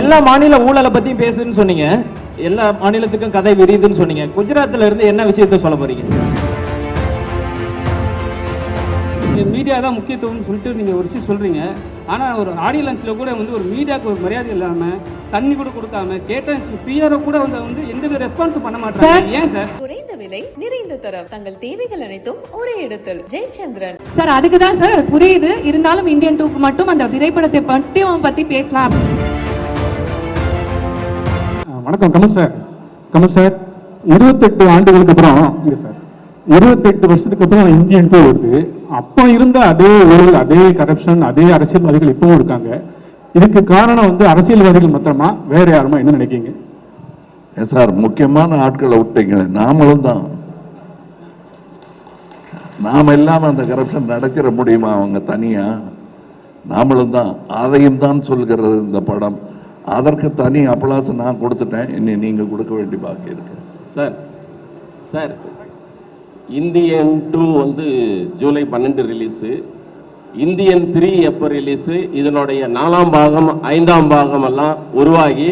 எல்லா மாநில ஊழலை பத்தியும் பேசுன்னு சொன்னீங்க. எல்லா மாநிலத்துக்கும் கதை விரியுதுன்னு சொன்னீங்க. குஜராத்ல இருந்து என்ன விஷயத்த சொல்ல போறீங்க? மீடியா தான் முக்கியத்துவம்னு சொல்லிட்டு நீங்கள் ஒரு விஷயம் சொல்கிறீங்க ஆனால் ஒரு ஆடியோ லான்ச்சில் கூட வந்து ஒரு மீடியாவுக்கு ஒரு மரியாதை இல்லாமல் தண்ணி கூட கொடுக்காம கேட்டாச்சு பிஆர்ஓ கூட வந்து வந்து எந்த ரெஸ்பான்ஸும் பண்ண மாட்டாங்க. ஏன் சார்? குறைந்த விலை நிறைந்த தரம். தங்கள் தேவைகள் அனைத்தும் ஒரே இடத்தில். ஜெயச்சந்திரன். சார் அதுக்கு தான் சார் புரியுது. இருந்தாலும் இந்தியன் டூக்கு மட்டும் அந்த திரைப்படத்தை மட்டும் பத்தி பேசலாம். வணக்கம் கமல் சார். கமல் சார் இருபத்தெட்டு ஆண்டுகளுக்கு அப்புறம் இங்க சார் இருபத்தெட்டு வருஷத்துக்கு அப்புறம் இந்தியன் டூ வருது அப்போ இருந்த அதே ஊழல் அதே கரப்ஷன் அதே அரசியல்வாதிகள் இப்பவும் இருக்காங்க. இதுக்கு காரணம் வந்து அரசியல்வாதிகள் மாத்திரமா? வேற யாருமா? என்ன நினைக்கிங்க ஏன் சார் முக்கியமான ஆட்களை விட்டீங்க. நாமளும் தான். நாம இல்லாமல் அந்த கரப்ஷன் நடத்திட முடியுமா அவங்க தனியா? நாமளும் தான். அதையும் தான் சொல்கிறது இந்த படம். அதற்கு தனி அப்ளாஸ் நான் கொடுத்துட்டேன். இனி நீங்க கொடுக்க வேண்டி பாக்கி இருக்கு. சார் சார் இந்தியன் டூ வந்து ஜூலை பன்னெண்டு ரிலீஸு இந்தியன் த்ரீ எப்போ ரிலீஸு இதனுடைய நாலாம் பாகம் ஐந்தாம் பாகம் எல்லாம் உருவாகி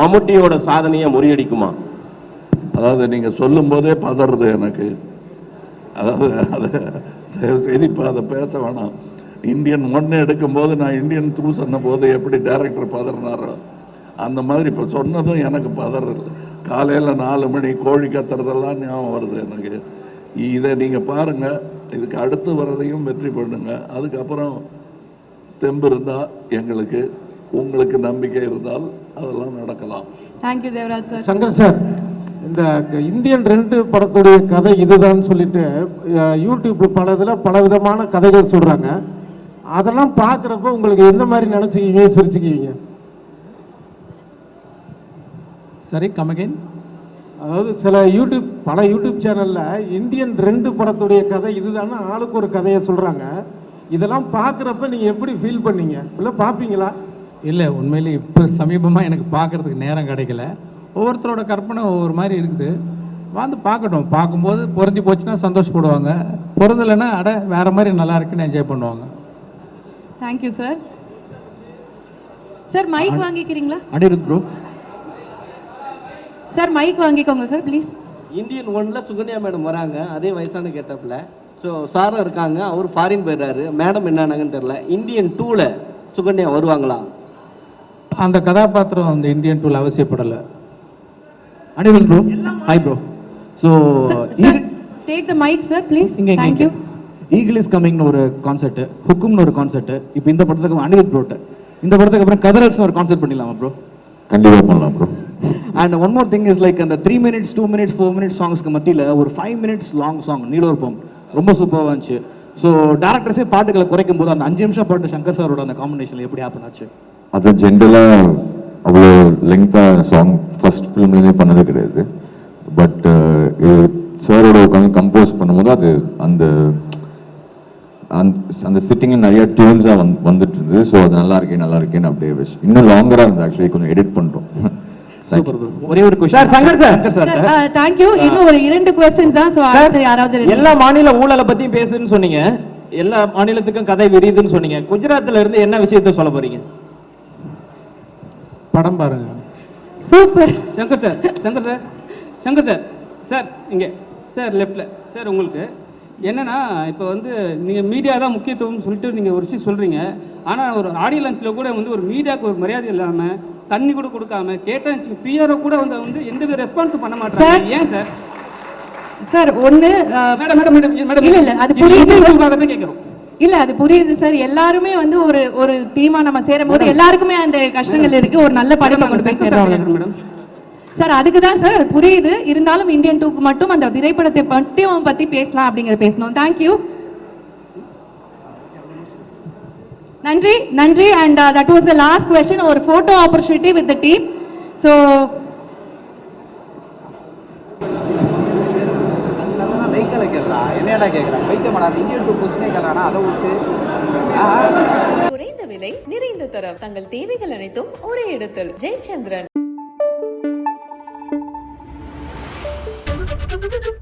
மம்முட்டியோட சாதனையை முறியடிக்குமா? அதாவது நீங்க சொல்லும் போதே பதறது எனக்கு. அதாவது அதை தயவு செய்து இப்போ அதை பேச வேணாம். இந்தியன் ஒன்று எடுக்கும்போது நான் இந்தியன் த்ரூ சொன்ன போது எப்படி டைரக்டர் பதறினாரோ அந்த மாதிரி இப்போ சொன்னதும் எனக்கு பதறல். காலையில் நாலு மணி கோழி கத்துறதெல்லாம் ஞாபகம் வருது எனக்கு. இதை நீங்கள் பாருங்கள் இதுக்கு அடுத்து வர்றதையும் வெற்றி பண்ணுங்க. அதுக்கப்புறம் தெம்பு இருந்தால் எங்களுக்கு உங்களுக்கு நம்பிக்கை இருந்தால் அதெல்லாம் நடக்கலாம். Thank you Devaraj sir Shankar sir இந்த இந்தியன் ரெண்டு படத்துடைய கதை இதுதான் சொல்லிட்டு அஹ், யூடியூப்ல பல இதில் பல விதமான கதைகள் சொல்றாங்க. அதெல்லாம் பார்க்குறப்ப உங்களுக்கு எந்த மாதிரி நினச்சிக்கிங்க சிரிச்சுக்குவீங்க சரி கம் அகைன் அதாவது சில யூடியூப் பல யூடியூப் சேனல்ல இந்தியன் ரெண்டு படத்துடைய கதை இதுதானே ஆளுக்கு ஒரு கதையை சொல்றாங்க. இதெல்லாம் பார்க்குறப்ப நீங்க எப்படி ஃபீல் பண்ணீங்க? இல்லை பார்ப்பீங்களா? இல்லை உண்மையிலே இப்போ சமீபமாக எனக்கு பார்க்கறதுக்கு நேரம் கிடைக்கல. ஒவ்வொருத்தரோட கற்பனை ஒவ்வொரு மாதிரி இருக்குது. வந்து பார்க்கட்டும். பார்க்கும்போது பொருந்தி போச்சுன்னா சந்தோஷப்படுவாங்க. பொருந்தலைன்னா அட வேற மாதிரி நல்லா இருக்குன்னு என்ஜாய் பண்ணுவாங்க. தேங்க்யூ சார் சார் மைக் வாங்கிக்கிறீங்களா? அனிருத் ப்ரோ சார் மைக் வாங்கிக்கோங்க சார் ப்ளீஸ் இந்தியன் ஒன்ல சுகன்யா மேடம் வராங்க. அதே வயசான கெட்டப்பில் ஸோ சாரும் இருக்காங்க. அவர் ஃபாரின் போயிடுறாரு. மேடம் என்னன்னாங்கன்னு தெரில இந்தியன் டூவில் சுகன்யா வருவாங்களா? அந்த கதாபாத்திரம் அந்த இந்தியன் டூல் அவசியப்படலை. Anirudh bro hi bro so sir take the mike sir please இங்க இங்க தேங்க்யூ ஈகிள் இஸ் கமிங்னு ஒரு கான்செர்ட் ஹுக்கும்னு ஒரு கான்செர்ட் இப்போ இந்த படத்துக்கு அனிருத் ப்ரோட்ட இந்த படத்துக்கு அப்புறம் கதரல்ஸ்னு ஒரு கான்செர்ட் பண்ணிடலாமா ப்ரோ கண்டிப்பாக பண்ணலாம் bro and one more thing is like அந்த three minutes two minutes four minutes சாங்ஸ்க்கு மத்தியில் ஒரு ஃபைவ் மினிட்ஸ் லாங் சாங் நீலோர்பம் ரொம்ப சூப்பராக இருந்துச்சு. ஸோ டேரக்டர்ஸே பாட்டுகளை குறைக்கும் போது அந்த அஞ்சு நிமிஷம் பாட்டு சங்கர் சாரோட அந்த காம்பினேஷன் எப்படி ஹேப்பன் ஆச்சு? அது ஜென்ரலாக அவ்வளோ லெங்க்த்தாக சாங் ஃபர்ஸ்ட் ஃபிலிம்லேருந்தே பண்ணது கிடையாது. பட் இது சாரோட உட்காந்து கம்போஸ் பண்ணும்போது அது அந்த அந்த அந்த சிட்டிங்கில் நிறைய டியூன்ஸாக வந் வந்துட்டு இருந்தது ஸோ அது நல்லா இருக்கே நல்லா இருக்கேன்னு அப்படியே வச்சு இன்னும் லாங்கராக இருந்தது ஆக்சுவலி கொஞ்சம் எடிட் ப்ரோ ஒரே ஒரு question sir Shankar sir Shankar sir thank you uh, இன்னும் ஒரு இரண்டு கொஸ்டின்ஸ் தான். ஸோ அடுத்து யாராவது எல்லா மாநில ஊழலை பத்தியும் பேசுன்னு சொன்னீங்க. எல்லா மாநிலத்துக்கும் கதை விரியுதுன்னு சொன்னீங்க. குஜராத்ல இருந்து என்ன விஷயத்த சொல்ல போறீங்க? படம் பாருங்க. Super Shankar sir Shankar sir Shankar sir sir இங்கே. சார் லெஃப்டில் சார் உங்களுக்கு என்னன்னா இப்போ வந்து நீங்கள் மீடியா தான் முக்கியத்துவம்னு சொல்லிட்டு நீங்கள் ஒரு விஷயம் சொல்கிறீங்க ஆனால் ஒரு ஆடியோ லான்ச்சில் கூட வந்து ஒரு மீடியாவுக்கு ஒரு மரியாதை இல்லாமல் தண்ணி கூட கொடுக்காம கேட்டாச்சு பிஆர்ஓ கூட வந்து வந்து எந்த ரெஸ்பான்ஸும் பண்ண மாட்டாங்க ஏன் சார்? சார் ஒன்று மேடம் மேடம் மேடம் மேடம் இல்ல, இல்ல, அது புரியுது. கேட்குறோம் இல்ல அது புரியுது சார். எல்லாருமே வந்து ஒரு ஒரு டீமா நம்ம சேரும் போது எல்லாருக்குமே அந்த கஷ்டங்கள் இருக்கு. ஒரு நல்ல படத்தை கொண்டு போய் சேர்றோம் மேடம். சார் அதுக்கு தான் சார் புரியுது. இருந்தாலும் இந்தியன் டூக்கு மட்டும் அந்த திரைப்படத்தை மட்டும் பற்றி பேசலாம் அப்படிங்கிறத பேசணும். தேங்க்யூ நன்றி நன்றி. And that was the last question ஒரு photo opportunity with the team so லைக்கால கேட்குறா என்னடா கேட்குறா பைத்தியமாடா இந்தியன் டூ கொஸ்டினே கேட்குறானா அதை விட்டு குறைந்த விலை நிறைந்த தரம். தங்கள் தேவைகள் அனைத்தும் ஒரே இடத்தில். ஜெயச்சந்திரன். Thank you.